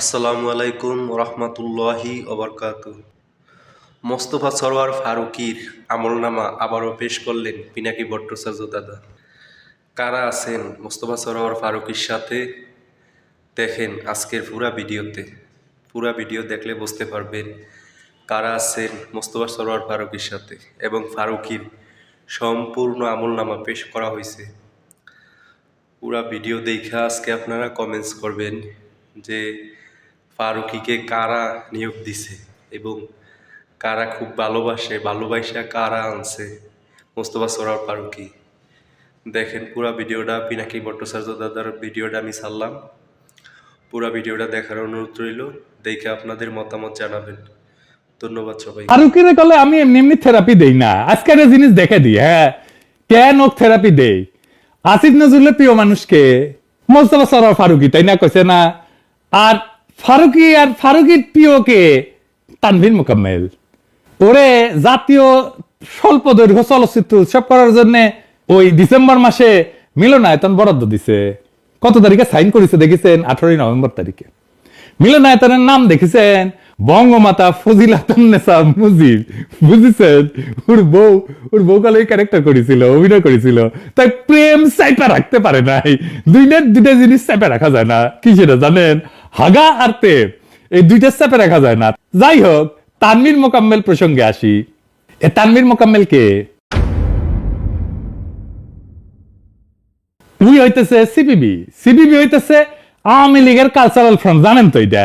আসসালামু আলাইকুম রহমতুল্লাহি ওবরকাত। মোস্তফা সরোয়ার ফারুকির আমলনামা আবারও পেশ করলেন পিনাকি ভট্টাচার্য দাদা। কারা আছেন মোস্তফা সরোয়ার ফারুকির সাথে? দেখেন আজকের পুরা ভিডিওতে। পুরা ভিডিও দেখলে বুঝতে পারবেন কারা আছেন মোস্তফা সরোয়ার ফারুকির সাথে এবং ফারুকির সম্পূর্ণ আমলনামা পেশ করা হয়েছে। পুরা ভিডিও দেখে আজকে আপনারা কমেন্টস করবেন যে ফারুকিকে কারা নিয়োগ দিছে এবং কারা খুব ভালোবাসে, ভালোবাসা কারা আনছে? মোস্তফা সরার ফারুকি দেখেন, পুরা ভিডিওটা পিনাকি ভট্টাচার্য দাদার ভিডিওটা আমি ছাড়লাম। পুরা ভিডিওটা দেখার অনুরোধ রইল, দেখে আপনাদের মতামত জানাবেন। ধন্যবাদ সবাই ফারুকের কলে আমি এমনি এমনি থেরাপি দেই না। আজকের জিনিস দেখে দিই হ্যাঁ কেন থেরাপি দেই? আসিফ নজরুলের প্রিয় মানুষকে মোস্তফা সরার ফারুকি তাই না? কইছে না, আর ফারুকি আর ফারুকির প্রিয়কে তানভীর মোকাম্মেল। ওরে জাতীয় স্বল্প দৈর্ঘ্য চলচ্চিত্র উৎসব করার জন্য ওই ডিসেম্বর মাসে মিলনায়তন বরাদ্দ দিছে। কত তারিখে? সাইন করেছে, দেখেছেন? আঠারোই নভেম্বর তারিখে। মিলনায়তনের নাম দেখেছেন? বঙ্গমাতা ফজিলাতুন্নেসা মুজিব। বুঝেছেন? ওর বউ ওর বউ কালে ক্যারেক্টার করেছিল, অভিনয় করেছিল। তাই প্রেম চাইপা রাখতে পারে নাই। দুইটা দুইটা জিনিস চাইপা রাখা যায় না। কি সেটা জানেন? হাগা আর প্রেম এই দুইটা চাপে রাখা যায় না। যাই হোক, তানভীর মোকাম্মেল প্রসঙ্গে আসি। এ তানভীর মোকাম্মেল কে? উই হইতেছে সিপিবি। সিপিবি হইতেছে আওয়ামী লীগের কালচারাল ফ্রন্ট জানেন তো এটা?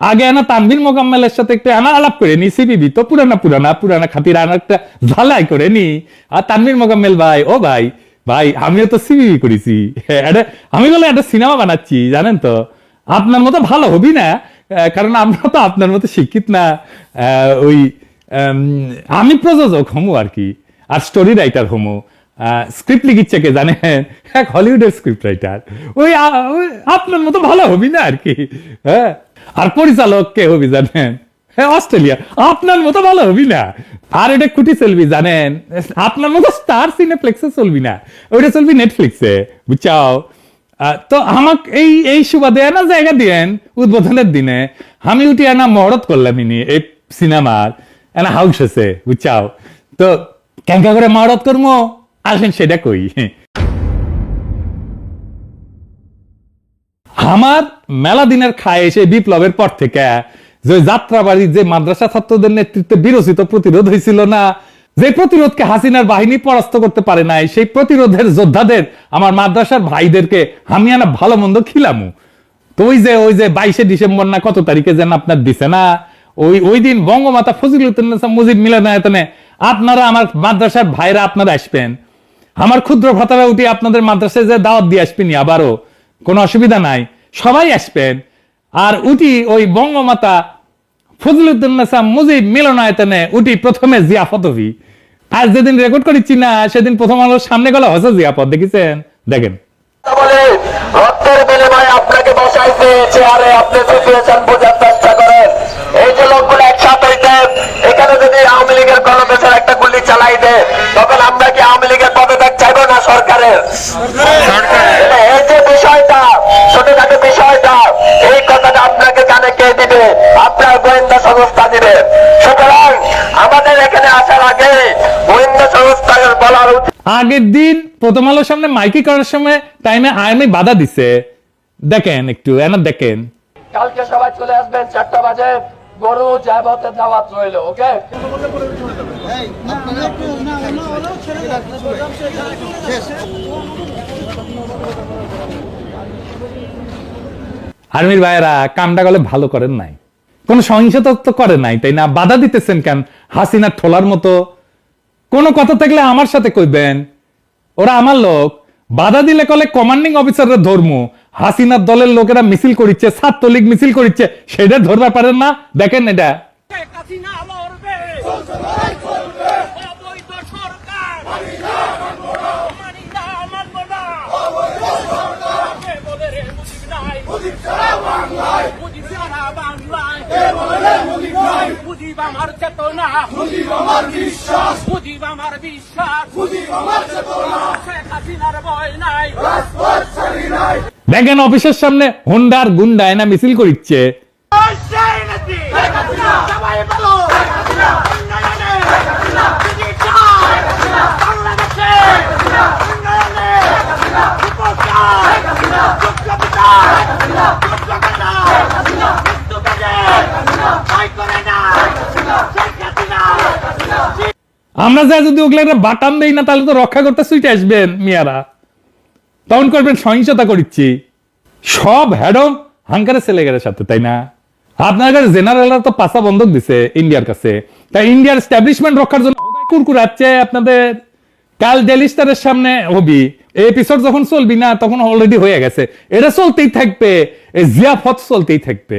আগে আনা তানভীর মোকাম্মেলের সাথে একটু আনা আলাপ করে নি সিবিবি তো পুরানা পুরানা পুরানা খাতির আনা একটা ঝালাই করে নি। আর তানভীর মোকাম্মেল ভাই, ও ভাই ভাই, আমিও তো সিবিবি করেছি। আমি বলে একটা সিনেমা বানাচ্ছি, জানেন তো। আপনার মতো ভালো হবি না কারণ আমরা তো আপনার মতো শিক্ষিত না। ওই আমি প্রযোজক হমু আর কি, আর স্টোরি রাইটার হমু। স্ক্রিপ্ট লিখিচ্ছে কে জানেন এক হলিউডের স্ক্রিপ্ট রাইটার ওই আপনার মতো ভালো হবি না আর কি হ্যাঁ? আর পরিচালক কে হবি জানেন? হ্যাঁ অস্ট্রেলিয়া। আপনার মতো ভালো হবি না। আর এটা চলবি জানেন? আপনার মতো স্টার সিনেপ্লেক্সে চলবি না। ওইটা চলবি নেটফ্লিক্সে তো আমাক এই এই সুবাদে না জায়গা দিয়েন, উদ্বোধনের দিনে। আমি উঠি না মহরত করলাম ইনি, এই সিনেমার এনা হাউস আছে, বুঝছাও? তো কেঙ্কা করে মহরত করব আসেন সেটা কই? আমার মেলা দিনের খায় এসে বিপ্লবের পর থেকে যে যাত্রাবাড়ি, যে মাদ্রাসা ছাত্রদের নেতৃত্বে বিরোচিত প্রতিরোধ হয়েছিল না, যে প্রতিরোধকে হাসিনার বাহিনী পরাস্ত করতে পারে নাই, সেই প্রতিরোধের যোদ্ধাদের, আমার মাদ্রাসার ভাইদেরকে আমি আনা ভালো মন্দ খিলামু। তো ওই যে ওই যে বাইশে ডিসেম্বর না কত তারিখে যেন আপনার দিছে না, ওই ওই দিন বঙ্গমাতা ফজিলুদ্দিন মুজিব মিলনায়তনে আপনারা আমার মাদ্রাসার ভাইরা আপনারা আসবেন। আমার ক্ষুদ্র ভাতারা উঠি আপনাদের মাদ্রাসায় যে দাওয়াত দিয়ে আসবেনি আবারও, কোনো অসুবিধা নাই, সবাই আসবেন। আর উঠি ওই বঙ্গমাতা ফজলুদ্দিন মুজিব মিলনায়তনে উঠি প্রথমে জিয়াফত হবি। আর যেদিন রেকর্ড করেছি না, সেদিন প্রথম আলোর সামনে গেল হসে জিয়াফত, দেখেছেন? দেখেন। রক্তের আপনাকে এই যে বিষয়টা ছোটখাটো বিষয়টা এই কথাটা আপনাকে জানে কে দিবে? আপনার গোয়েন্দা সংস্থা দিবে। সুতরাং আমাদের এখানে আসার আগে গোয়েন্দা সংস্থার বলার উচিত। আগের দিন প্রথম আলোর সামনে মাইকি করার সময় টাইমে আর্মি বাধা দিছে। দেখেন একটু এনা দেখেন। কালকে সবাই চলে আসবেন চারটা বাজে। গরু জায়বতে দাওয়াত রইল ওকে? আর্মির ভাইয়েরা কামটা গলে ভালো করেন নাই। কোন সহিংসতা তো করে নাই তাই না? বাধা দিতেছেন কেন? হাসিনা ঠোলার মতো। কোন কথা থাকলে আমার সাথে কইবেন। ওরা আমার লোক। বাধা দিলে কলে কমান্ডিং অফিসাররা ধর্ম। হাসিনার দলের লোকেরা মিছিল করিচ্ছে ছাত্রলীগ মিছিল করিচ্ছে সেটা ধরতে পারেন না দেখেন এটা মানি বিশ্বাস বিশ্বাস দেখেন অফিসের সামনে হুন্ডার গুন্ডা এনা মিছিল করিচ্ছে। আমরা যা যদি ওগুলো একটা বাটাম দেই না, তাহলে তো রক্ষা করতে সুইটে আসবেন, মিয়ারা। তখন করবেন সহিংসতা করিচ্ছি সব হ্যাডম হাঙ্কারে ছেলেগের সাথে, তাই না? আপনার কাছে জেনারেলরা তো পাশা বন্ধক দিছে ইন্ডিয়ার কাছে। তাই ইন্ডিয়ার স্ট্যাবলিশমেন্ট রক্ষার জন্য কুরকুরাচ্ছে আপনাদের। কাল ডেলি স্টারের সামনে হবি। এপিসোড যখন চলবি না, তখন অলরেডি হয়ে গেছে। এটা চলতেই থাকবে। এই জিয়াফত চলতেই থাকবে।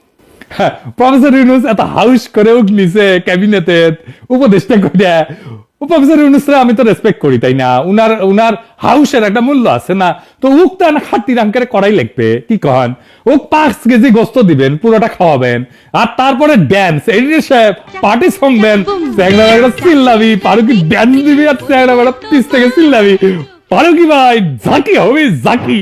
প্রফেসর ইউনুস এত হাউস করে উঠ নিছে ক্যাবিনেটে উপদেষ্টা ও প্রফেসর ইউনুসরে আমি তো রেসপেক্ট করি, তাই না? উনার উনার হাউসের একটা মূল্য আছে না? তো উক তো খাটি রাঙ্কের করাই লাগবে, কি কন ওক পাঁচ কেজি গোস্ত দিবেন, পুরোটা খাওয়াবেন, আর তারপরে ড্যান্স এডিটর সাহেব, পার্টি দেন চ্যাংরা বেড়া চিল্লাবি পারু কি ড্যান্স দিবি আর চ্যাংরা বেড়া পিস থেকে চিল্লাবি। পারু কি ভাই, ঝাঁকি হবে, ঝাঁকি।